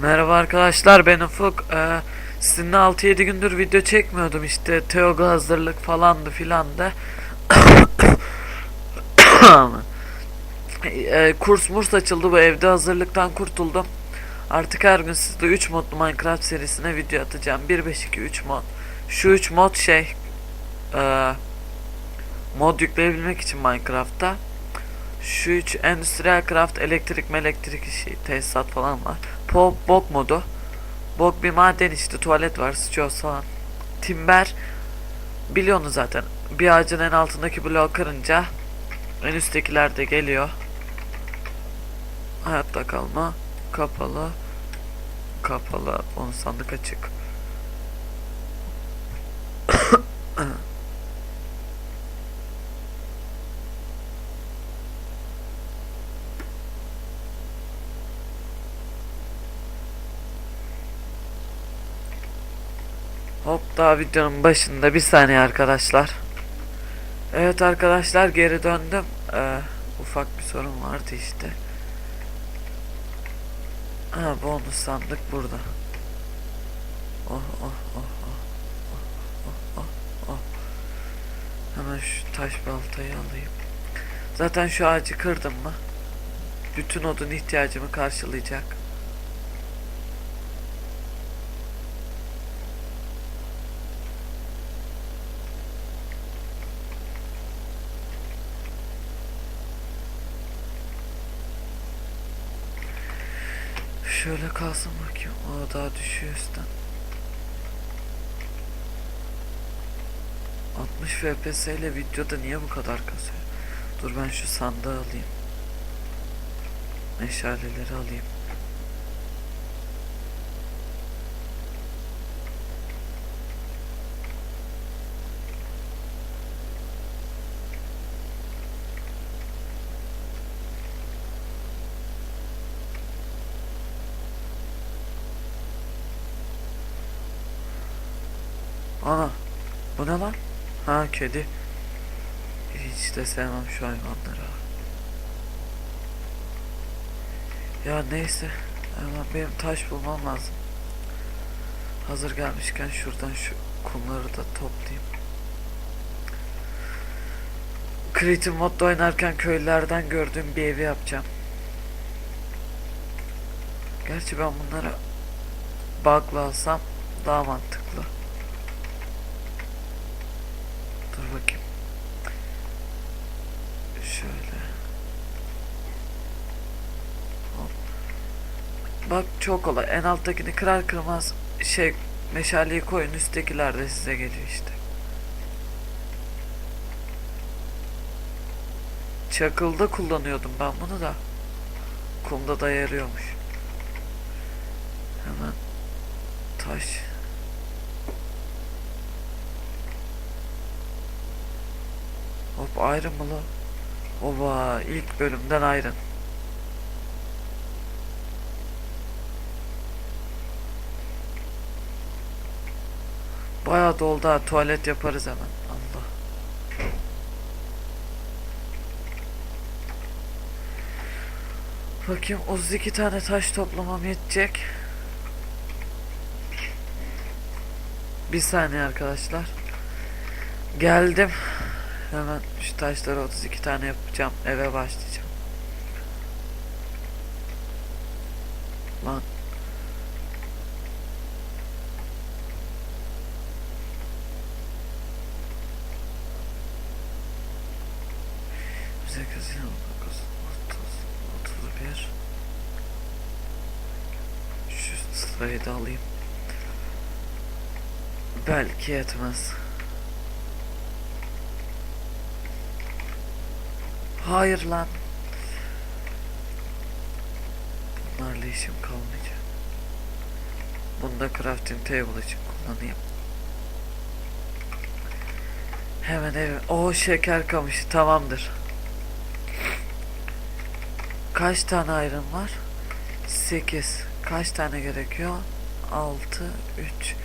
Merhaba arkadaşlar ben Ufuk. Ee, sizinle 6-7 gündür video çekmiyordum işte TEOG'a hazırlık falandı filandı. ee, kurs murs açıldı bu evde hazırlıktan kurtuldum. Artık her gün sizde 3 modlu Minecraft serisine video atacağım. 1.5.2 3 mod. Şu 3 mod şey ee, mod yükleyebilmek için Minecraft'ta. Şu 3 Endüstriyel Craft elektrik elektrik işi tesisat falan var. Po bok modu. Bok bir maden işte tuvalet var sıçıyoruz falan. Timber biliyorsunuz zaten. Bir ağacın en altındaki bloğu kırınca en üsttekiler de geliyor. Hayatta kalma kapalı kapalı on sandık açık. Hop daha videonun başında bir saniye arkadaşlar. Evet arkadaşlar geri döndüm. Ee, ufak bir sorun vardı işte. Ha bonus sandık burada. Oh oh oh oh oh oh oh oh. Hemen şu taş baltayı alayım. Zaten şu ağacı kırdım mı? Bütün odun ihtiyacımı karşılayacak. Şöyle kalsın bakayım. O daha düşüyor üstten. 60 FPS ile videoda niye bu kadar kasıyor? Dur ben şu sandığı alayım. Meşaleleri alayım. Ana bu ne lan? Ha kedi. Hiç de sevmem şu hayvanları. ha. Ya neyse. Hemen benim taş bulmam lazım. Hazır gelmişken şuradan şu kumları da toplayayım. Creative modda oynarken köylülerden gördüğüm bir evi yapacağım. Gerçi ben bunlara bug'la alsam daha mantıklı. Dur bakayım. Şöyle. Hop. Bak çok kolay. En alttakini kırar kırmaz şey meşaleyi koyun üsttekiler de size geliyor işte. Çakılda kullanıyordum ben bunu da. Kumda da yarıyormuş. Hemen taş. Hop ayrı mı lan? Oba ilk bölümden ayrın. Bayağı doldu ha tuvalet yaparız hemen. Allah. Bakayım 32 tane taş toplamam yetecek. Bir saniye arkadaşlar. Geldim. Hemen şu taşları 32 tane yapacağım. Eve başlayacağım. Lan. Sekiz, yirmi dokuz, otuz, otuz bir. Şu sırayı da alayım. Belki yetmez. Hayır lan. Bunlarla işim kalmayacak. Bunu da crafting table için kullanayım. Hemen evim. O şeker kamışı tamamdır. Kaç tane ayrım var? 8. Kaç tane gerekiyor? 6, 3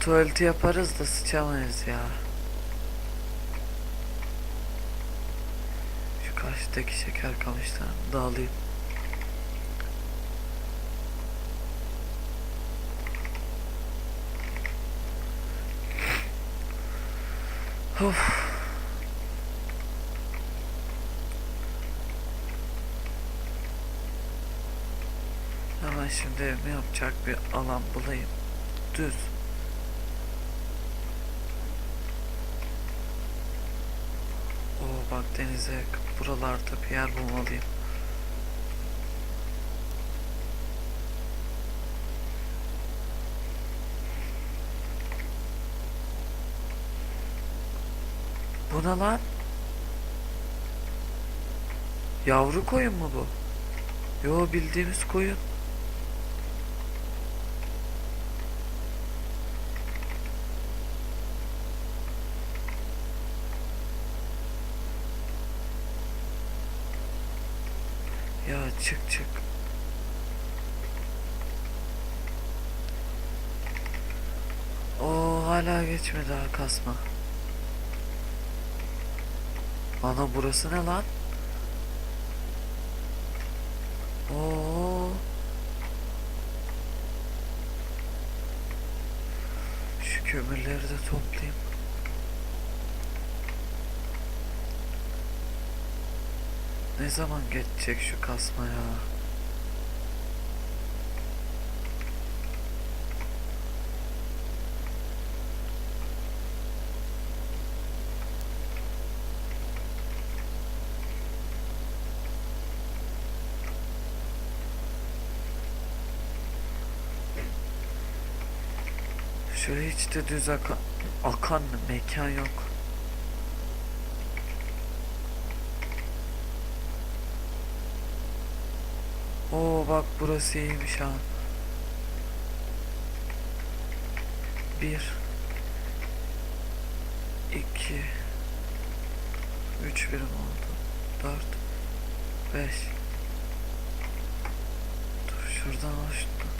tuvaleti yaparız da sıçamayız ya. Şu karşıdaki şeker kamışlarını da alayım. Of. Hemen şimdi evimi yapacak bir alan bulayım. Düz. Bak denize yakın. Buralarda bir yer bulmalıyım. Bu ne lan? Yavru koyun mu bu? Yo bildiğimiz koyun. Ya çık çık. O hala geçmedi ha kasma. Ana burası ne lan? Oo. Şu kömürleri de toplayayım. Ne zaman geçecek şu kasma ya? Şöyle hiç de düz akan, akan mekan yok. Oo bak burası iyiymiş ha. Bir. iki, Üç birim oldu. Dört. Beş. Dur şuradan şunu.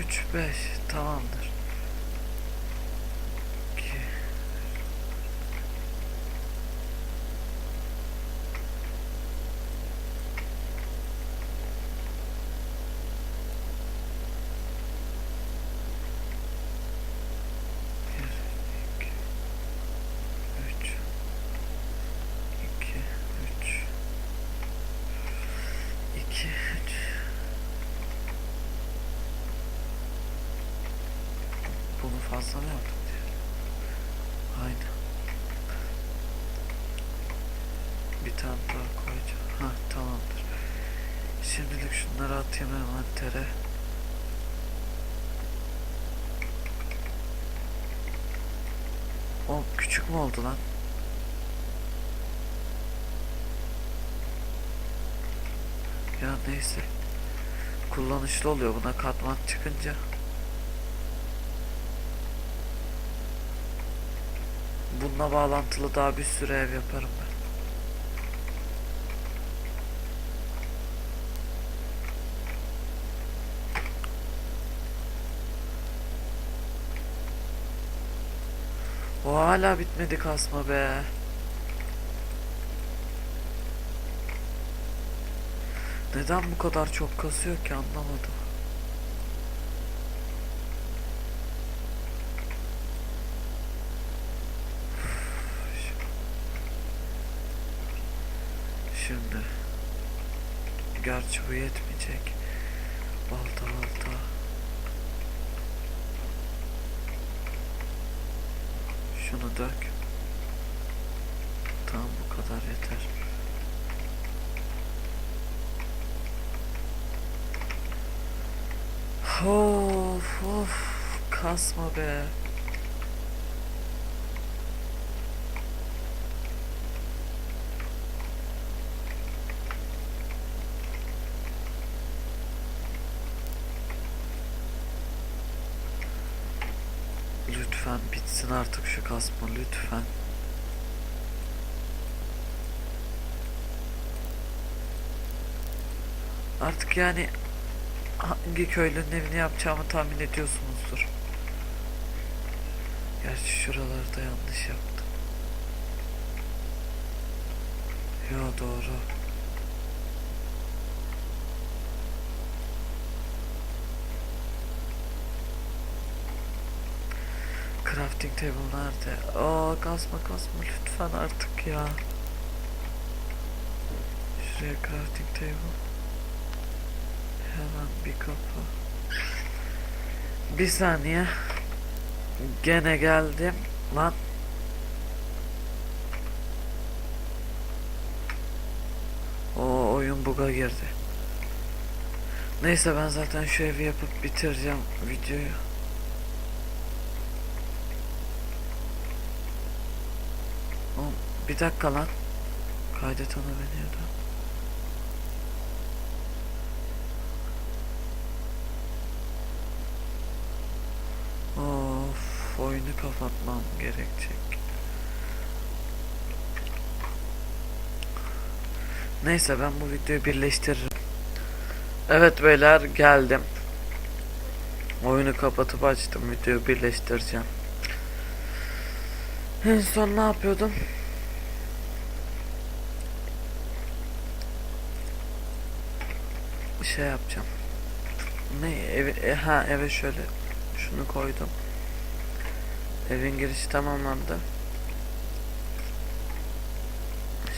Üç, beş. Tamamdır. İki. Bir, iki, üç, iki, üç, iki, üç. Bunu fazla mı yaptık diye. Aynen. Daha koyacağım. Ha tamamdır. Şimdilik şunları atayım envantere. O küçük mü oldu lan? Ya neyse. Kullanışlı oluyor buna katman çıkınca. Bununla bağlantılı daha bir sürü ev yaparım ben. O hala bitmedi kasma be. Neden bu kadar çok kasıyor ki anlamadım. Şimdi Gerçi bu yetmeyecek Balta balta Şunu dök. Tamam bu kadar yeter. Of of kasma be. Lütfen bitsin artık kasma lütfen. Artık yani hangi köylünün evini yapacağımı tahmin ediyorsunuzdur. Gerçi şuralarda yanlış yaptım. Yo doğru. Crafting table nerede? Aa kasma kasma lütfen artık ya. Şuraya crafting table. Hemen bir kapı. Bir saniye. Gene geldim. Lan. O oyun buga girdi. Neyse ben zaten şu evi yapıp bitireceğim videoyu. Bir dakika lan. Kaydet da. Of, oyunu kapatmam gerekecek. Neyse ben bu videoyu birleştiririm. Evet beyler geldim. Oyunu kapatıp açtım videoyu birleştireceğim. En son ne yapıyordum? Şey yapacağım. Ne evi e, ha eve şöyle şunu koydum. Evin girişi tamamlandı.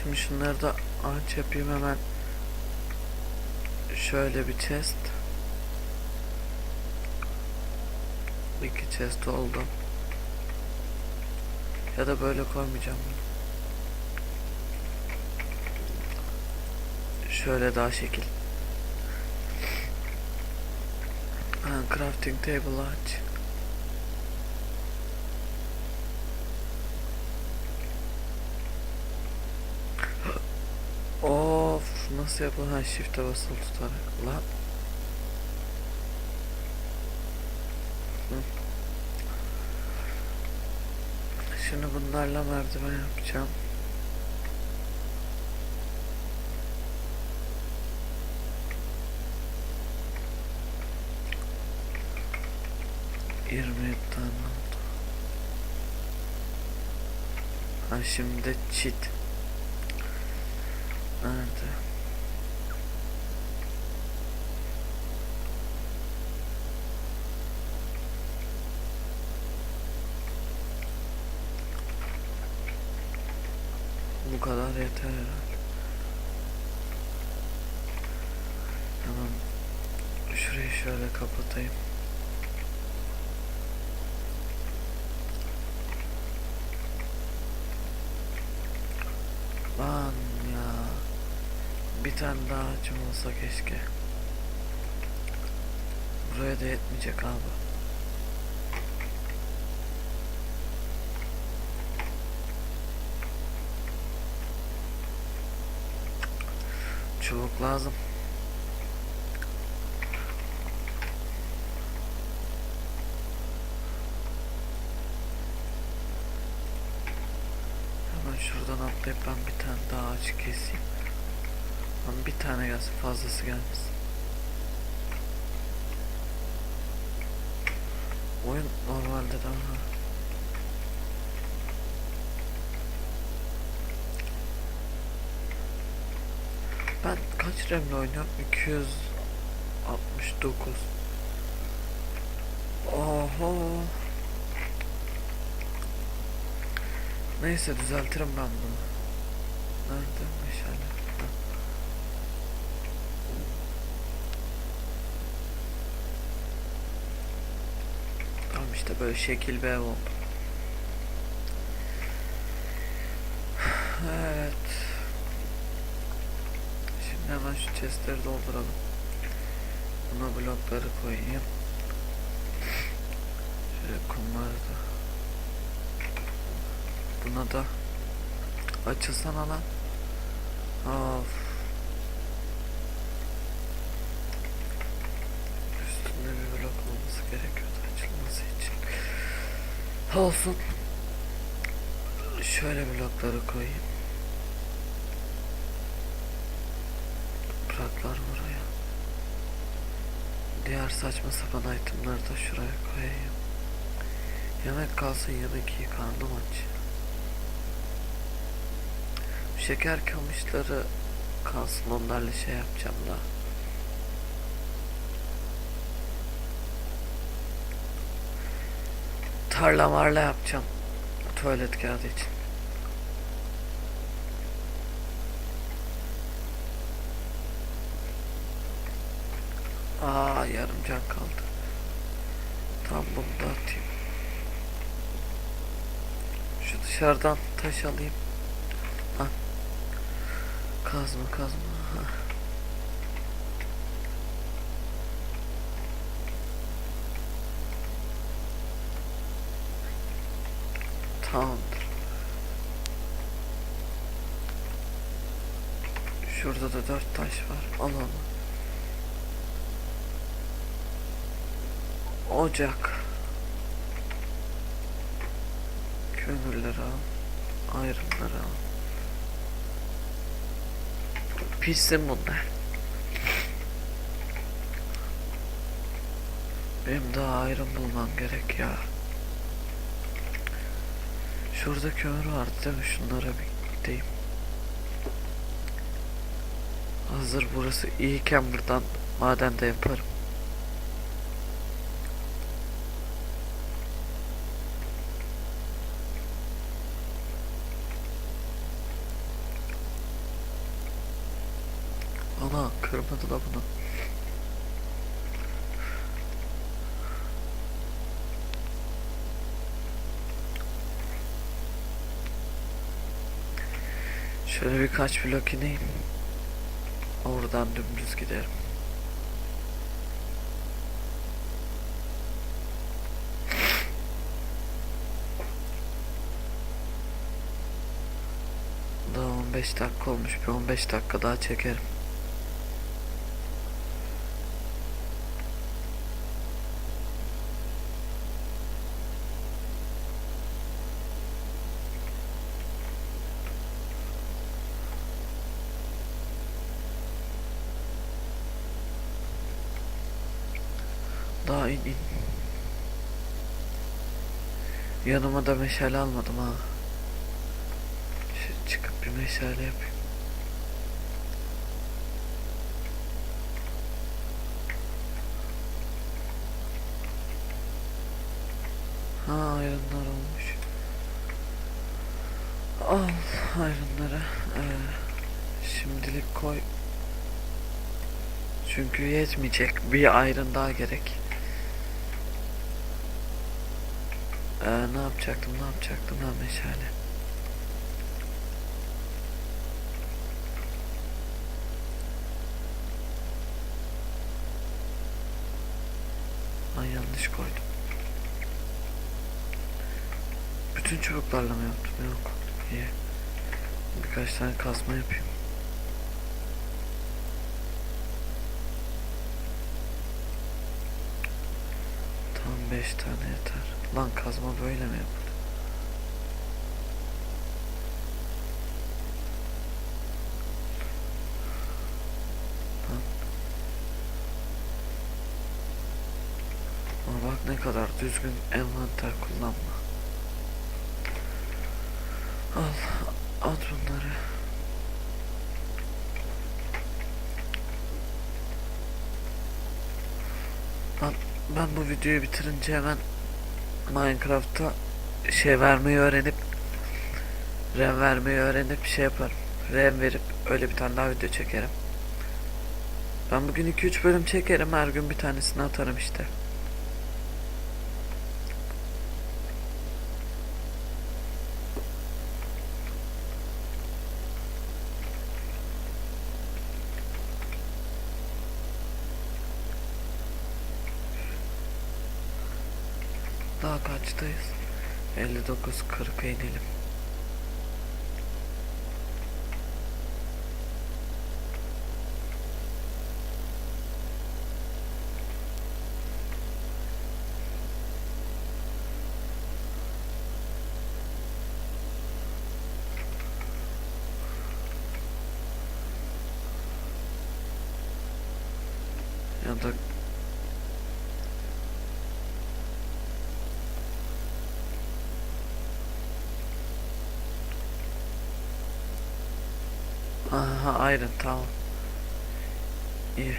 Şimdi şunları da ağaç yapayım hemen. Şöyle bir chest. İki chest oldu. Ya da böyle koymayacağım. Şöyle daha şekil. Ha, crafting table aç. Of nasıl yapılır? Ha shift'e basılı tutarak. Lan. Şimdi bunlarla merdiven yapacağım. Yirmi tane oldu. Ha şimdi cheat. Nerede? Bu kadar yeter herhalde. Tamam. Şurayı şöyle kapatayım. Lan ya. Bir tane daha ağacım olsa keşke. Buraya da yetmeyecek abi. Çubuk lazım. Hemen şuradan atlayıp ben bir tane daha ağaç keseyim. Ama bir tane gelsin fazlası gelmesin. Oyun normalde daha Ben kaç RAM'le oynuyorum? 269 Oho Neyse düzeltirim ben bunu Nerede meşale? Ha. Tamam işte böyle şekil bir ev oldu Evet Şimdi hemen şu chestleri dolduralım. Buna blokları koyayım. Şöyle kumları da. Buna da açılsana lan. Of. Üstünde bir blok olması gerekiyordu açılması için. Olsun. Şöyle blokları koyayım. Topraklar buraya. Diğer saçma sapan itemları da şuraya koyayım. Yemek kalsın yemek iyi karnım aç. Şeker kamışları kalsın onlarla şey yapacağım da. Tarla marla yapacağım. Tuvalet kağıdı için. Aa yarım can kaldı. Tam bunu da atayım. Şu dışarıdan taş alayım. Ha. Kazma kazma. Ha. Tamamdır. Şurada da dört taş var. Al onu. Ocak. Kömürleri al. Ayrımları al. Pişsin bunlar. Benim daha ayrım bulmam gerek ya. Şurada kömür vardı değil mi? Şunlara bir gideyim. Hazır burası iyiyken buradan maden de yaparım. Ana kırmadı da bunu. Şöyle birkaç blok ineyim. Oradan dümdüz giderim. Daha 15 dakika olmuş. Bir 15 dakika daha çekerim. Yanıma da meşale almadım ha. Şu çıkıp bir meşale yapayım. Ha ayrınlar olmuş. Al ayrınları. Ee, şimdilik koy. Çünkü yetmeyecek. Bir ayrın daha gerek. Ee, ne yapacaktım ne yapacaktım ha meşale. Ay yanlış koydum. Bütün çubuklarla mı yaptım? Yok. İyi. Birkaç tane kazma yapayım. Tam 5 tane yeter. Lan kazma böyle mi yapılır? Ama bak ne kadar düzgün envanter kullanma. Al, at bunları. Ben, bu videoyu bitirince hemen Minecraft'ta şey vermeyi öğrenip RAM vermeyi öğrenip şey yaparım. RAM verip öyle bir tane daha video çekerim. Ben bugün 2-3 bölüm çekerim. Her gün bir tanesini atarım işte. Daha kaçtayız? 59 40 inelim. Ya da Aha ayrın tamam. İyi.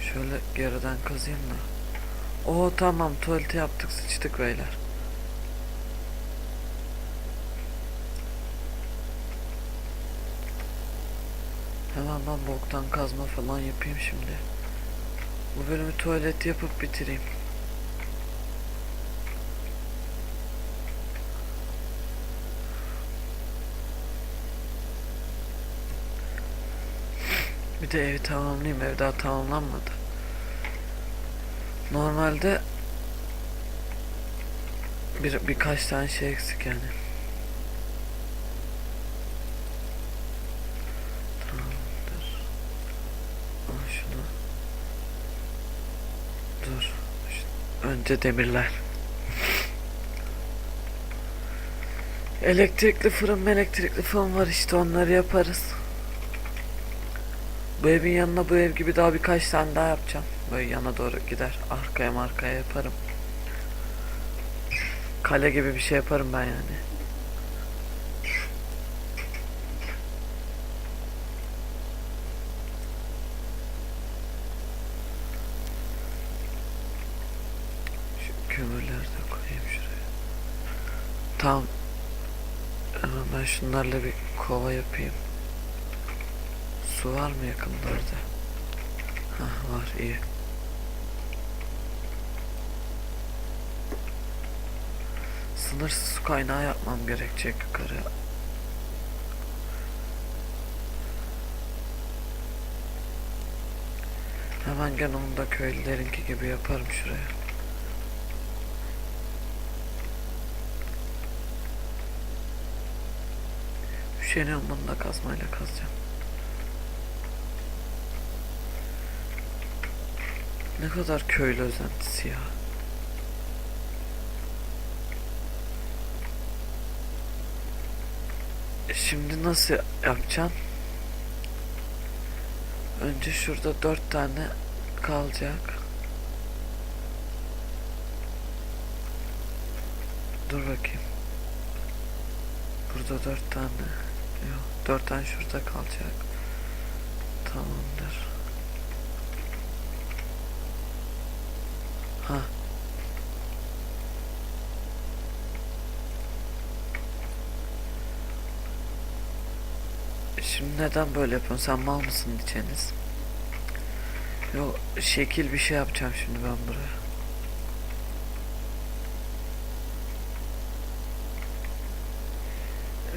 Şöyle geriden kazıyım da. Oo tamam tuvaleti yaptık sıçtık beyler. Hemen ben boktan kazma falan yapayım şimdi. Bu bölümü tuvalet yapıp bitireyim. Bir de evi tamamlayayım. Ev daha tamamlanmadı. Normalde bir birkaç tane şey eksik yani. Tamamdır. Al şunu. Dur. Önce demirler. Elektrikli fırın, elektrikli fırın var işte onları yaparız. Bu evin yanına bu ev gibi daha birkaç tane daha yapacağım. Böyle yana doğru gider. Arkaya markaya yaparım. Kale gibi bir şey yaparım ben yani. Şu kömürleri de koyayım şuraya. Tamam. Ben şunlarla bir kova yapayım. Su var mı yakınlarda? Hah var iyi. Sınırsız su kaynağı yapmam gerekecek yukarı. Hemen gene onu da köylülerinki gibi yaparım şuraya. Üşeniyorum bunu da kazmayla kazacağım. Ne kadar köylü özentisi ya. E Şimdi nasıl yapacaksın? Önce şurada dört tane kalacak. Dur bakayım. Burada dört tane. Yok, dört tane şurada kalacak. Tamamdır. Ha. Şimdi neden böyle yapıyorsun? Sen mal mısın diyeceğiniz? Yok şekil bir şey yapacağım şimdi ben buraya.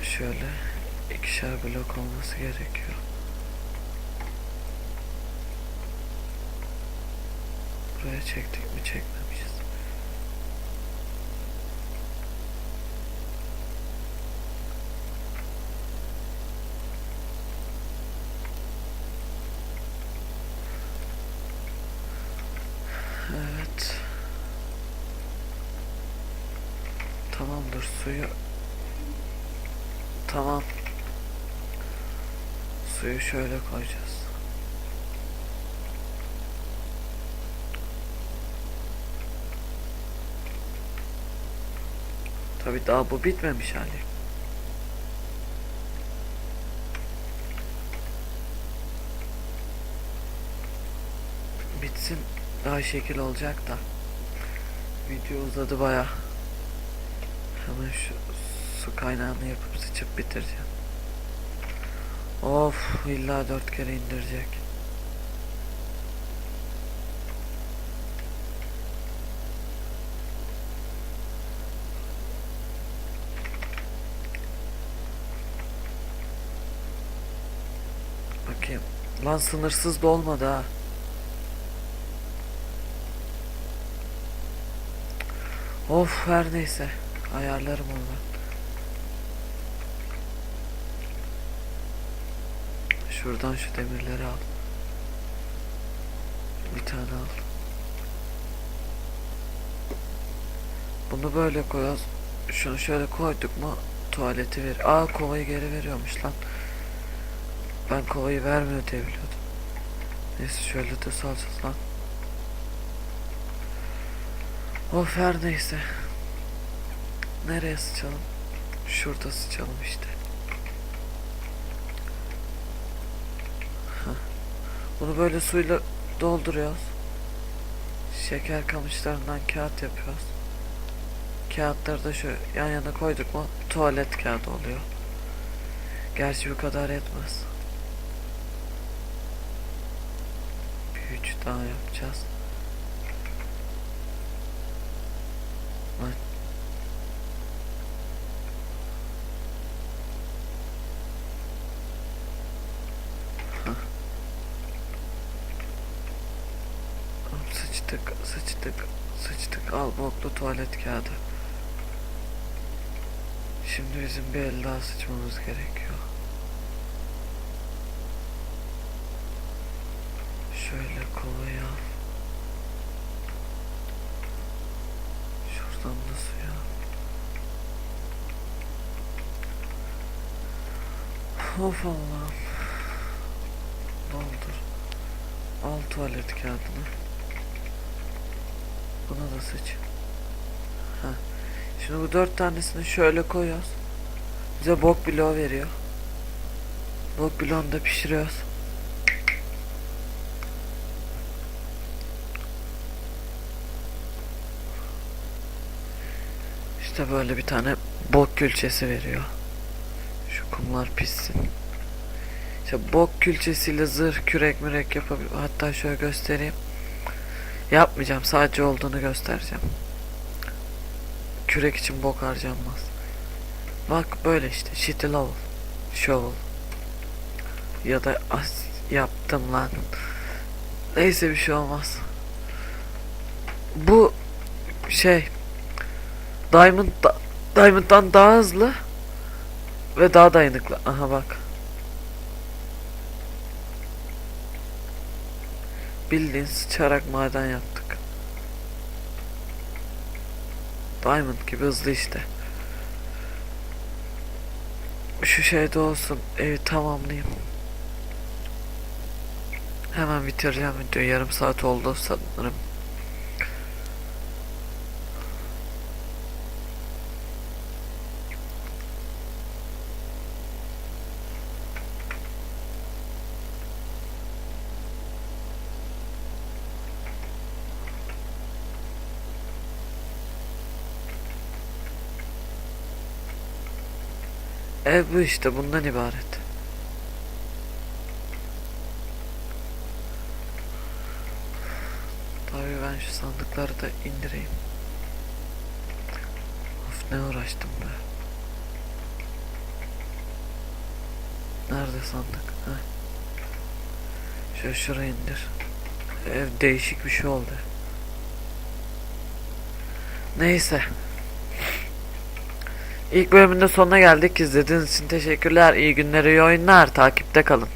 Şöyle ikişer blok olması gerekiyor. Buraya çektik mi çekmemişiz. Evet. Tamamdır suyu. Tamam. Suyu şöyle koyacağız. Tabi daha bu bitmemiş hali. Bitsin daha şekil olacak da. Video uzadı baya. Hemen şu su kaynağını yapıp sıçıp bitireceğim. Of illa dört kere indirecek. Bakayım. Lan sınırsız da olmadı ha. Of her neyse. Ayarlarım onu. Şuradan şu demirleri al. Bir tane al. Bunu böyle koyuyoruz. Şunu şöyle koyduk mu tuvaleti ver. Aa kovayı geri veriyormuş lan. Ben kovayı vermiyor diye biliyordum. Neyse şöyle de salacağız lan. Of her neyse. Nereye sıçalım? Şurada sıçalım işte. Bunu böyle suyla dolduruyoruz. Şeker kamışlarından kağıt yapıyoruz. Kağıtları da şu yan yana koyduk mu tuvalet kağıdı oluyor. Gerçi bu kadar yetmez. Bir üç daha yapacağız. Sıçtık, sıçtık, sıçtık. Al boklu tuvalet kağıdı. Şimdi bizim bir el daha sıçmamız gerekiyor. Kovayı al. Şuradan da suya. Of Allah'ım. Doldur. Al tuvalet kağıdını. Buna da sıç. Heh. Şimdi bu dört tanesini şöyle koyuyoruz. Bize bok bloğu veriyor. Bok bloğunu da pişiriyoruz. İşte böyle bir tane bok külçesi veriyor. Şu kumlar pişsin. İşte bok külçesiyle zırh, kürek mürek yapabilir. Hatta şöyle göstereyim. Yapmayacağım. Sadece olduğunu göstereceğim. Kürek için bok harcanmaz. Bak böyle işte. Shitty level. Shovel. Ya da as yaptım lan. Neyse bir şey olmaz. Bu şey Diamond da- Diamond'dan daha hızlı ve daha dayanıklı. Aha bak. Bildiğin sıçarak maden yaptık. Diamond gibi hızlı işte. Şu şeyde olsun. Evi tamamlayayım. Hemen bitireceğim videoyu. Yarım saat oldu sanırım. Ev bu işte bundan ibaret. Tabii ben şu sandıkları da indireyim. Of ne uğraştım be. Nerede sandık? Heh. Şöyle şuraya indir. Ev değişik bir şey oldu. Neyse. İlk bölümün de sonuna geldik. İzlediğiniz için teşekkürler. İyi günler, iyi oyunlar. Takipte kalın.